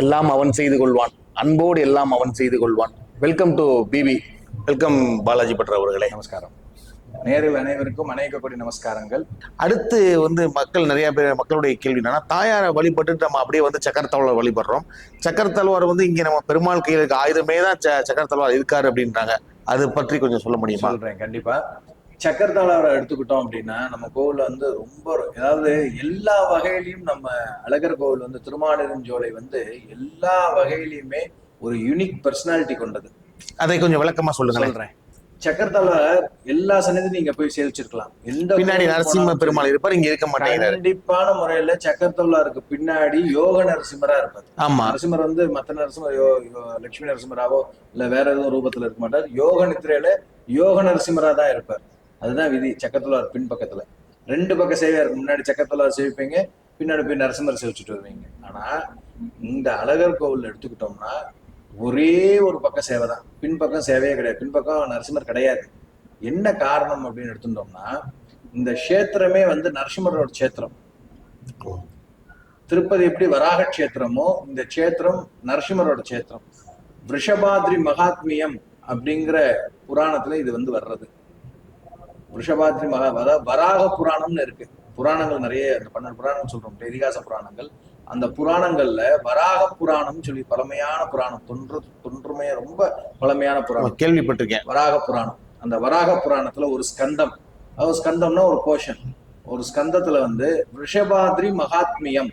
எல்லாம் அவன் செய்து கொள்வான். அன்போடு எல்லாம் அவன் செய்து கொள்வான். Welcome to B B welcome Balaji பட்ர அவர்களே. நமஸ்காரம். நேரில் அனைவருக்கும் அநேக கோடி நமஸ்காரங்கள். அடுத்து வந்து மக்கள் நிறைய பேர் மக்களுடைய கேள்வி என்னன்னா தாயாரை வழிபட்டு நம்ம அப்படியே வந்து சக்கரத்தல்வார் வழிபடுறோம். சக்கரத்தல்வார் வந்து இங்க நம்ம பெருமாள் கையில் இருக்க ஆயுதமே தான் சக்கரத்தல்வார் இருக்காரு அப்படின்றாங்க. அது பற்றி கொஞ்சம் சொல்ல முடியுமா? சொல்றேன் கண்டிப்பா. சக்கரத்தாளரை எடுத்துக்கிட்டோம் அப்படின்னா நம்ம கோவில் வந்து ரொம்ப அதாவது எல்லா வகையிலையும் நம்ம அழகர் கோவில் வந்து திருமாலிருஞ்சோலை வந்து எல்லா வகையிலையுமே ஒரு யூனிக் பர்சனாலிட்டி கொண்டது. அதை கொஞ்சம் விளக்கமா சொல்லுங்களேன். சொல்றேன். சக்கரத்தாளர் எல்லா சன்னதியும் நீங்க போய் சேவிச்சிருக்கலாம். எந்த பின்னாடி நரசிம்ம பெருமாள் இருப்பார் இங்க இருக்க மாட்டேங்கிறாரு கண்டிப்பான முறையில சக்கரத்தாளருக்கு பின்னாடி யோக நரசிம்மரா இருப்பார். ஆமா. நரசிம்மர் வந்து மத்த நரசிம்மர் யோ- லட்சுமி நரசிம்மராவோ இல்ல வேற எதுவும் ரூபத்துல இருக்க மாட்டார். யோக நித்திரையில யோக நரசிம்மரா தான் இருப்பார். அதுதான் விதி சக்கத்துள்ளார் பின்பக்கத்துல. ரெண்டு பக்கம் சேவையா இருக்கும் முன்னாடி சக்கத்துள்ளார் சேவிப்பீங்க பின்னாடி போய் நரசிம்மர் சேவிச்சுட்டு வருவீங்க. ஆனா இந்த அழகர் கோவில் எடுத்துக்கிட்டோம்னா ஒரே ஒரு பக்கம் சேவை தான். பின்பக்கம் சேவையே கிடையாது. பின்பக்கம் நரசிம்மர் கிடையாது. என்ன காரணம் அப்படின்னு எடுத்துட்டோம்னா இந்த க்ஷேத்திரமே வந்து நரசிம்மரோட கஷேத்திரம். திருப்பதி எப்படி வராக கஷேத்திரமோ இந்த க்ஷேத்திரம் நரசிம்மரோட கஷேத்திரம். ரிஷபாத்ரி மகாத்மியம் அப்படிங்கிற புராணத்துல இது வந்து வர்றது. விஷபாத்ரி மகா அதாவது வராக புராணம்னு இருக்கு. புராணங்கள் நிறைய பன்னெண்டு புராணம் சொல்றோம். இதிகாச புராணங்கள். அந்த புராணங்கள்ல வராக புராணம்னு சொல்லி பழமையான புராணம். தொன்று தொன்றுமே ரொம்ப பழமையான புராணம். கேள்விப்பட்டிருக்கேன். வராக புராணம். அந்த வராக புராணத்துல ஒரு ஸ்கந்தம். அதாவது ஸ்கந்தம்னா ஒரு போர்ஷன் ஒரு ஸ்கந்தத்துல வந்து ரிஷபாத்ரி மகாத்மியம்.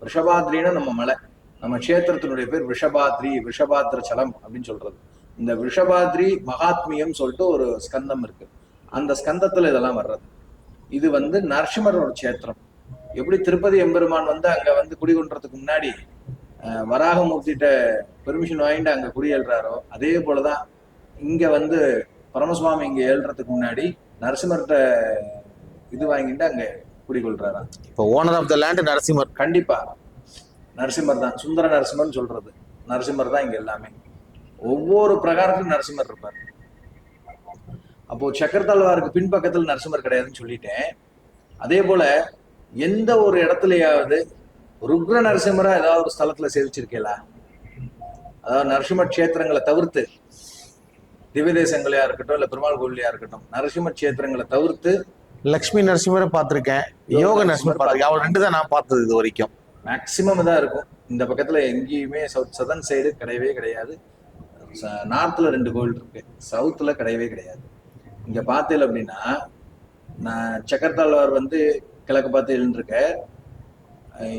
ரிஷபாத்ரின்னா நம்ம மலை. நம்ம க்ஷேத்திரத்தினுடைய பேர் ரிஷபாத்ரி ரிஷபாத்ர சலம் அப்படின்னு சொல்றது. இந்த ரிஷபாத்ரி மகாத்மியம் சொல்லிட்டு ஒரு ஸ்கந்தம் இருக்கு. அந்த ஸ்கந்தத்துல இதெல்லாம் வர்றது. இது வந்து நரசிம்மரோட க்ஷேத்திரம். எப்படி திருப்பதி எம்பெருமான் வந்து அங்க வந்து குடிகொண்டதுக்கு முன்னாடி வராகமூர்த்திட்ட பெர்மிஷன் வாங்கிட்டு அங்க குடியேறாரோ அதே போலதான் இங்க வந்து பரமசுவாமி இங்க ஏழ்றதுக்கு முன்னாடி நரசிம்மர்கிட்ட இது வாங்கிட்டு அங்க குடிகொள்றாராம் இப்போ owner of the land Narasimhar. கண்டிப்பா. நரசிம்மர் தான். சுந்தர நரசிம்மர்னு சொல்றது. நரசிம்மர் தான் இங்க எல்லாமே. ஒவ்வொரு பிரகாரத்திலும் நரசிம்மர் இருப்பார். அப்போ சக்கரத்தாழ்வாருக்கு பின்பக்கத்தில் நரசிம்மர் கிடையாதுன்னு சொல்லிட்டேன். அதே போல எந்த ஒரு இடத்துலயாவது ருக்ர நரசிம்மரா ஏதாவது ஒரு ஸ்தலத்துல சேவிச்சிருக்கீங்களா? அதாவது நரசிம்ம க்ஷேத்திரங்களை தவிர்த்து திவ்ய தேசங்களையா இருக்கட்டும் இல்ல பெருமாள் கோவிலையா இருக்கட்டும் நரசிம்ம க்ஷேத்திரங்களை தவிர்த்து லக்ஷ்மி நரசிம்மரை பார்த்திருக்கேன். யோக நரசிம்மர் பார்த்திருக்கேன். அவர் ரெண்டு தான் நான் பார்த்தது இது வரைக்கும். மேக்சிமம் தான் இருக்கும். இந்த பக்கத்துல எங்கேயுமே சவுத் சதன் சைடு கிடையவே கிடையாது. நார்த்ல ரெண்டு கோவில் இருக்கு. சவுத்துல கிடையவே கிடையாது. இங்க பார்த்தேன் அப்படின்னா நான் சக்கரத்தாழ்வார் வந்து கிழக்கு பார்த்து எழுந்திருக்க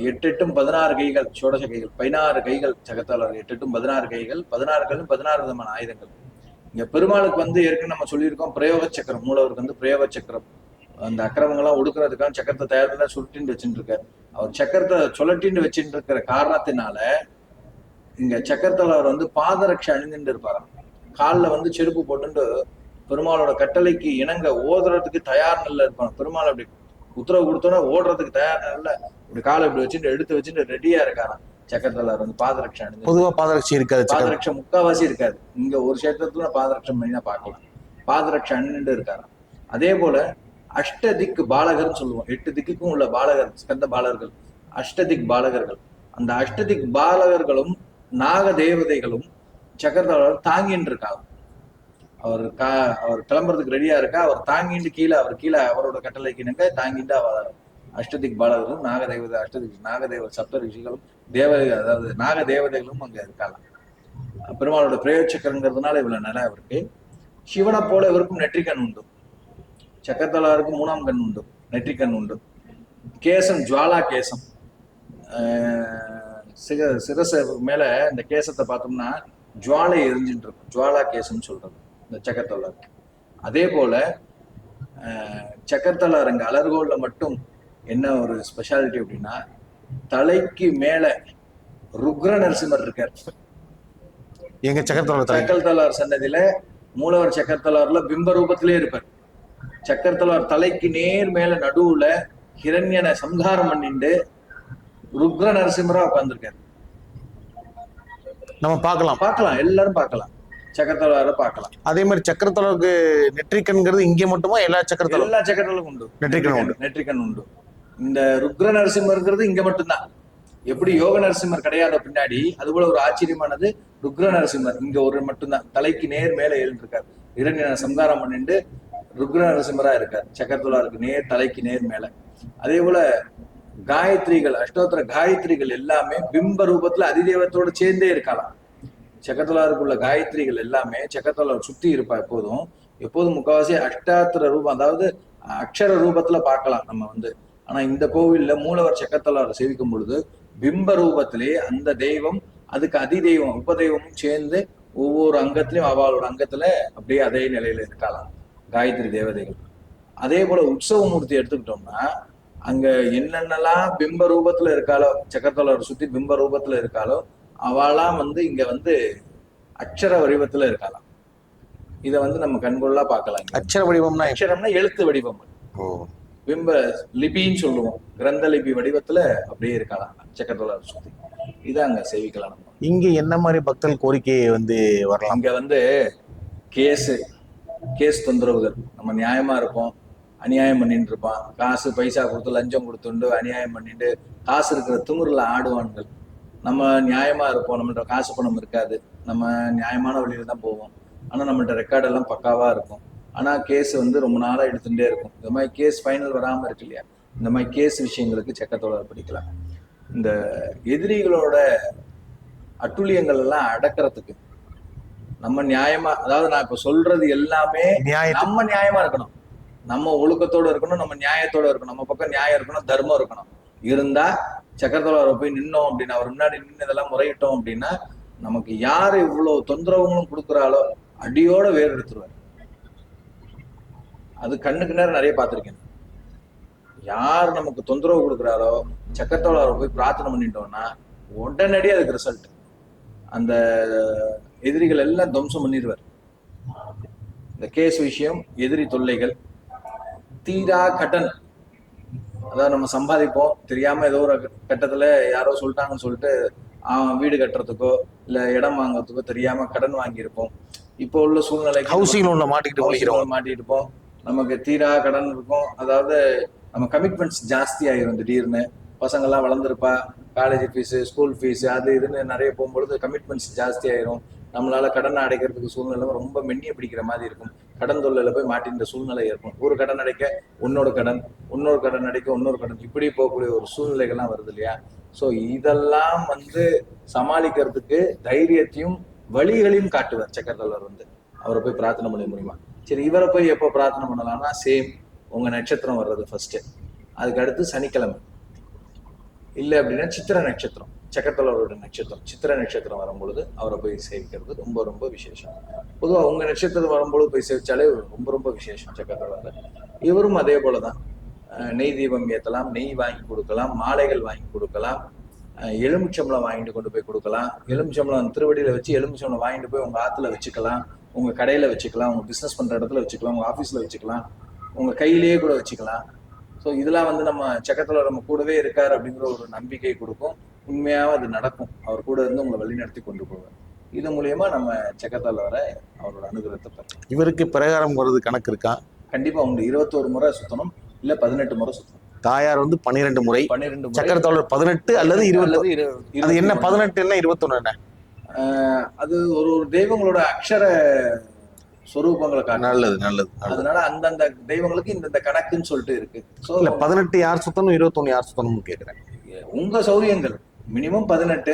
எட்டு எட்டும் பதினாறு கைகள் சோடச கைகள் பதினாறு கைகள் சக்கரத்தாழ்வார். எட்டு எட்டும் பதினாறு கைகள் பதினாறு கைகளும் பதினாறு விதமான ஆயுதங்கள். இங்க பெருமாளுக்கு வந்து ஏற்கனவே நம்ம சொல்லியிருக்கோம் பிரயோக சக்கரம். மூலவருக்கு வந்து பிரயோக சக்கரம். அந்த அக்கிரமங்கள்லாம் ஒடுக்கிறதுக்காக சக்கரத்தை தயாரில சுருட்டின்னு வச்சுட்டு இருக்காரு அவர் சக்கரத்தை சுழட்டின்னு வச்சுட்டு இருக்கிற காரணத்தினால இங்க சக்கரத்தில் அவர் வந்து பாதரட்சை அணிந்துட்டு இருப்பாராம். காலில் வந்து செருப்பு போட்டுட்டு பெருமாளோட கட்டளைக்கு இணங்க ஓதுறதுக்கு தயார் நிலையில இருப்பாங்க பெருமாள் அப்படி உத்தரவு கொடுத்தோன்னா ஓடுறதுக்கு தயார் நிலையில இப்படி காலை இப்படி வச்சுட்டு எடுத்து வச்சுட்டு ரெடியா இருக்காராம் சக்கரத்தில் வந்து பாதரட்சை அணிந்து பொதுவா பாதரட்சி இருக்காது. பாதரட்சம் முக்காவாசி இருக்காது. இங்க ஒரு கஷேத்திரத்துல பாதரட்சம் மெயினா பார்க்கலாம். பாதரட்சம் அண்ணிட்டு இருக்காராம் அதே போல அஷ்டதிக் பாலகர்னு சொல்லுவோம். எட்டு திக்குக்கும் உள்ள பாலகர் ஸ்கந்த பாலகர்கள் அஷ்டதிக் பாலகர்கள். அந்த அஷ்டதிக் பாலகர்களும் நாக தேவதைகளும் சக்கரத்தாளர் தாங்கின்னு இருக்காங்க. அவர் கா அவர் கிளம்புறதுக்கு ரெடியா இருக்கா? அவர் தாங்கிட்டு கீழே அவர் கீழே அவரோட கட்டளைக்கு இணங்க தாங்கிட்டு அவர் அஷ்டதிக் பாலகர்களும் நாகதேவதை அஷ்டதிக் நாகதேவ சப்த ரிஷிகளும் தேவ அதாவது நாக தேவதைகளும் அங்க இருக்கலாம் பெருமாளோட பிரயோச்சக்கரங்கிறதுனால இவ்வளவு நிலை அவருக்கு சிவனை போல இவருக்கும் நெற்றிக்கண் உண்டு. சக்கரத்தலாருக்கும் மூணாம் கண் உண்டு. நெற்றிக்கண் உண்டு. கேசம் ஜுவாலா கேசம். சிக சிரச மேல இந்த கேசத்தை பார்த்தோம்னா ஜுவாலை எரிஞ்சுட்டு இருக்கும். ஜுவாலா கேசம்னு சொல்றது. இந்த சக்கரத்தலார் அதே போல ஆஹ் சக்கரத்தலார் இங்க அலர்கோல்ல மட்டும் என்ன ஒரு ஸ்பெஷாலிட்டி அப்படின்னா தலைக்கு மேல ருக்ர நரசிம்மர் இருக்கார். எங்க சக்கரத்தோட தலை? சக்கரத்தலார் சன்னதியில மூலவர் சக்கரத்தலார்ல பிம்ப ரூபத்திலே இருப்பார். சக்கரத்தலார் தலைக்கு நேர் மேல நடுவுல ஹிரண்யனை சம்ஹாரம் பண்ணிண்டு ருக்ர நரசிம்மரா உட்கார்ந்திருக்காரு. நம்ம பார்க்கலாம். பார்க்கலாம் எல்லாரும் பார்க்கலாம். சக்கரத்தலார பார்க்கலாம். அதே மாதிரி சக்கரத்தோருக்கு நெற்றிக்கண்கிறது இங்க மட்டுமா? எல்லா சக்கரத்தோரும் எல்லா சக்கரங்களும் உண்டு. நெற்றிக்கண் உண்டு. நெற்றிக்கண் உண்டு. இந்த ருக்ர நரசிம்மருங்கிறது இங்க மட்டும்தான். எப்படி யோக நரசிம்மர் கிடையாத பின்னாடி அது போல ஒரு ஆச்சரியமானது ருக்ர நரசிம்மர். இங்க ஒரு மட்டும்தான். தலைக்கு நேர் மேல எழுந்திருக்கார். இரண்டு சம்காரம் பண்ணிட்டு ருக்ர நரசிம்மரா இருக்கார். சக்கரத்துலாருக்கு நேர் தலைக்கு நேர் மேல. அதே போல காயத்ரிகள் அஷ்டோத்திர காயத்ரிகள் எல்லாமே பிம்ப ரூபத்துல அதிதேவத்தோட சேர்ந்தே இருக்கலாம். சக்கரத்துலாருக்குள்ள காயத்ரிகள் எல்லாமே செக்கத்தலார் சுத்தி இருப்பா எப்போதும். எப்போதும் முக்காவாசி அஷ்டாத்திர ரூபம் அதாவது அக்ஷர ரூபத்துல பார்க்கலாம் நம்ம வந்து. ஆனா இந்த கோவில்ல மூலவர் செக்கத்தலாரை சேவிக்கும் பொழுது பிம்ப ரூபத்திலே அந்த தெய்வம் அதுக்கு அதிதெய்வம் உபதெய்வமும் சேர்ந்து ஒவ்வொரு அங்கத்திலையும் அவளோட அங்கத்துல அப்படியே அதே நிலையில இருக்கலாம் காயத்ரி தேவதைகள். அதே போல உற்சவ மூர்த்தி எடுத்துக்கிட்டோம்னா அங்க என்னென்னலாம் பிம்ப ரூபத்துல இருக்காளோ சக்கரத்தலார் சுத்தி பிம்ப ரூபத்துல இருக்காளோ அவளாம் வந்து இங்க வந்து அக்ஷர வடிவத்துல இருக்கலாம் இத வந்து நம்ம கண்கொள்ளா பார்க்கலாம் இங்க. அச்சர வடிவம்னா? அக்ஷரம்னா எழுத்து வடிவம். பிம்ப லிபின்னு சொல்லுவோம். கிரந்த லிபி வடிவத்துல அப்படியே இருக்கலாம் சக்கரத்தலார் சுத்தி. இதை அங்க சேவிக்கலாம் நம்ம. இங்க என்ன மாதிரி பக்தர்கள் கோரிக்கையை வந்து வரலாம்? அங்க வந்து கேஸ் கேஸ் தொந்தரவுகள். நம்ம நியாயமா இருப்போம். அநியாயம் பண்ணிட்டு இருப்பான். காசு பைசா கொடுத்து லஞ்சம் கொடுத்துண்டு அநியாயம் பண்ணிட்டு காசு இருக்கிற திமிரில் ஆடுவான்கள். நம்ம நியாயமா இருப்போம் நம்மள்ட்ட காசு பணம் இருக்காது. நம்ம நியாயமான வழியில தான் போவோம். ஆனா நம்மள்ட்ட ரெக்கார்ட் எல்லாம் பக்காவா இருக்கும். ஆனா கேஸ் வந்து ரொம்ப நாளா எடுத்துட்டே இருக்கும். இந்த மாதிரி கேஸ் ஃபைனல் வராம இருக்கு இல்லையா? இந்த மாதிரி கேஸ் விஷயங்களுக்கு செக்கத்தோட படிக்கலாம். இந்த எதிரிகளோட அட்டுழியங்கள் எல்லாம் அடக்கிறதுக்கு நம்ம நியாயமா அதாவது நான் இப்ப சொல்றது எல்லாமே நம்ம நியாயமா இருக்கணும். நம்ம ஒழுக்கத்தோட இருக்கணும் நம்ம நியாயத்தோட இருக்கணும். நம்ம பக்கம் நியாயம் இருக்கணும் தர்மம் இருக்கணும். இருந்தா சக்கரத்தோட போய் நின்னோம் அப்படின்னா அவர் முன்னாடி நின்று இதெல்லாம் முறையிட்டோம் அப்படின்னா நமக்கு யார் இவ்வளவு தொந்தரவுகளும் கொடுக்குறாளோ அடியோட வேர் எடுத்துருவார். அது கண்ணுக்கு நேரம் நிறைய பார்த்திருக்கேன். யார் நமக்கு தொந்தரவு கொடுக்குறாரோ சக்கரத்தோட போய் பிரார்த்தனை பண்ணிட்டோம்னா உடனடியே அதுக்கு ரிசல்ட் அந்த எதிரிகள் எல்லாம் துவம்சம் பண்ணிடுவார் இந்த கேஸ் விஷயம் எதிரி தொல்லைகள் தீரா கடன். அதாவது நம்ம சம்பாதிப்போம். தெரியாம ஏதோ ஒரு கட்டத்துல யாரோ சொல்லிட்டாங்கன்னு சொல்லிட்டு வீடு கட்டுறதுக்கோ இல்ல இடம் வாங்குறதுக்கோ தெரியாம கடன் வாங்கியிருப்போம். இப்போ உள்ள சூழ்நிலை ஹவுசிங் லோன்ல மாட்டிக்கிட்டு மாட்டிட்டு இருப்போம் நமக்கு தீரா கடன் இருக்கும். அதாவது நம்ம கமிட்மெண்ட்ஸ் ஜாஸ்தி ஆயிரும் திடீர்னு. பசங்க எல்லாம் வளர்ந்துருப்பா. காலேஜ் ஃபீஸ் ஸ்கூல் ஃபீஸ் அது இதுன்னு நிறைய போகும்பொழுது கமிட்மெண்ட்ஸ் ஜாஸ்தி ஆயிரும். நம்மளால கடன் அடைக்கிறதுக்கு சூழ்நிலை ரொம்ப மென்னிய பிடிக்கிற மாதிரி இருக்கும். கடன் தொல்லையில போய் மாட்டின்ற சூழ்நிலை ஏற்படும். ஒரு கடன் அடைக்க உன்னோட கடன் இன்னொரு கடன் அடைக்க இன்னொரு கடன் இப்படி போகக்கூடிய ஒரு சூழ்நிலைகள்லாம் வருது இல்லையா? ஸோ இதெல்லாம் வந்து சமாளிக்கிறதுக்கு தைரியத்தையும் வழிகளையும் காட்டுவார் சக்கரதல்லர் வந்து. அவரை போய் பிரார்த்தனை பண்ண முடியுமா? சரி இவரை போய் எப்போ பிரார்த்தனை பண்ணலாம்னா சேம் உங்க நட்சத்திரம் வர்றது ஃபர்ஸ்ட் அதுக்கு அடுத்து சனிக்கிழமை. இல்லை அப்படின்னா சித்திர நட்சத்திரம். சக்கரத்தலவரோட நட்சத்திரம் சித்திர நட்சத்திரம் வரும்பொழுது அவரை போய் சேவிக்கிறது ரொம்ப ரொம்ப விசேஷம். பொதுவாக உங்கள் நட்சத்திரம் வரும்பொழுது போய் சேவிச்சாலே ரொம்ப ரொம்ப விசேஷம் சக்கரத்தில் இவரும் அதே போல தான் நெய் தீபம் ஏற்றலாம் நெய் வாங்கி கொடுக்கலாம் மாலைகள் வாங்கி கொடுக்கலாம் எலுமிச்சம்பளம் வாங்கிட்டு கொண்டு போய் கொடுக்கலாம் எலுமிச்சம்பளம் திருவடியில் வச்சு எலுமிச்சம்பளம் வாங்கிட்டு போய் உங்கள் ஆற்றுல வச்சுக்கலாம் உங்கள் கடையில் வச்சுக்கலாம் உங்கள் பிஸ்னஸ் பண்ணுற இடத்துல வச்சுக்கலாம் உங்கள் ஆஃபீஸில் வச்சுக்கலாம் உங்கள் கையிலேயே கூட வச்சுக்கலாம். ஸோ இதெல்லாம் வந்து நம்ம சக்கத்தில் நம்ம கூடவே இருக்கார் அப்படிங்கிற ஒரு நம்பிக்கை கொடுக்கும். உண்மையாக அது நடக்கும். அவர் கூட இருந்து உங்களை வழிநடத்தி கொண்டு போவார் இது மூலியமா நம்ம சக்கரத்தால வர அவரோட அனுகிரகத்தை பெறலாம். இவருக்கு பிரகாரம் வருது கணக்கு இருக்கா? கண்டிப்பா உங்க இருபத்தோரு முறை சுத்தணும். இல்ல பதினெட்டு முறை சுத்தணும். தாயார் வந்து பன்னிரெண்டு முறை பன்னிரெண்டு முறை. சக்கரத்தோழர் பதினெட்டு அல்லது இருபது அது என்ன. பதினெட்டு என்ன இருபத்தொன்னு என்ன? அது ஒரு ஒரு தெய்வங்களோட அக்ஷர சொரூபங்களை காட்டும் நல்லது நல்லது அதனால அந்தந்த தெய்வங்களுக்கு இந்தந்த கணக்குன்னு சொல்லிட்டு இருக்கு. இல்ல பதினெட்டு யார் சுத்தணும் இருபத்தொன்னு யார் சுத்தணும்னு கேக்குறேன். உங்க சௌரியங்கள். மினிமம் பதினெட்டு.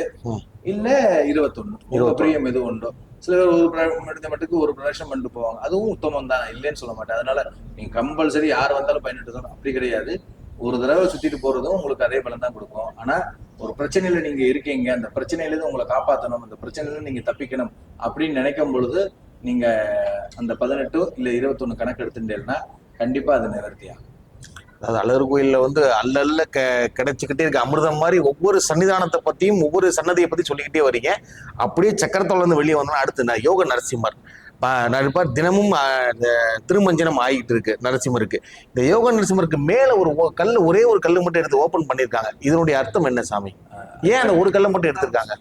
இல்ல இருபத்தொன்னு. உங்க. பிரியம் எது உண்டோ. சில பேர் ஒரு எடுத்த மட்டுக்கு ஒரு பிரதர்ஷனம் பண்ணிட்டு போவாங்க. அதுவும் உத்தமம் தான். இல்லைன்னு சொல்ல மாட்டேன். அதனால நீங்க கம்பல்சரி யார் வந்தாலும் பதினெட்டு தான். அப்படி கிடையாது. ஒரு தடவை சுத்திட்டு போறதும் உங்களுக்கு அதே பலன் தான் கொடுக்கும். ஆனா ஒரு பிரச்சனையில நீங்க இருக்கீங்க. அந்த பிரச்சனையில இருந்து உங்களை காப்பாத்தணும். அந்த பிரச்சனையில நீங்க தப்பிக்கணும். அப்படின்னு நினைக்கும் பொழுது நீங்க அந்த பதினெட்டு இல்ல இருபத்தொன்னு கணக்கு எடுத்துட்டேன்னா கண்டிப்பா அது நிவர்த்தியாகும் அதாவது அழகர் கோயிலில் வந்து அல்லல்ல க கிடைச்சிக்கிட்டே இருக்க. அமிர்தம் மாதிரி ஒவ்வொரு சன்னிதானத்தை பற்றியும் ஒவ்வொரு சன்னதியை பற்றி சொல்லிக்கிட்டே வரீங்க. அப்படியே சக்கரத்தோட இருந்து வெளியே வந்தோம்னா அடுத்து நான் யோக நரசிம்மர். நடிப்பார் தினமும் இந்த திருமஞ்சனம் ஆகிட்டு இருக்கு நரசிம்மருக்கு. இந்த யோக நரசிம்மருக்கு மேலே ஒரு ஓ- ஒரே ஒரு கல்லு மட்டும் எடுத்து ஓப்பன் பண்ணியிருக்காங்க. இதனுடைய அர்த்தம் என்ன சாமி? ஏன் அந்த ஒரு கல்லை மட்டும் எடுத்திருக்காங்க?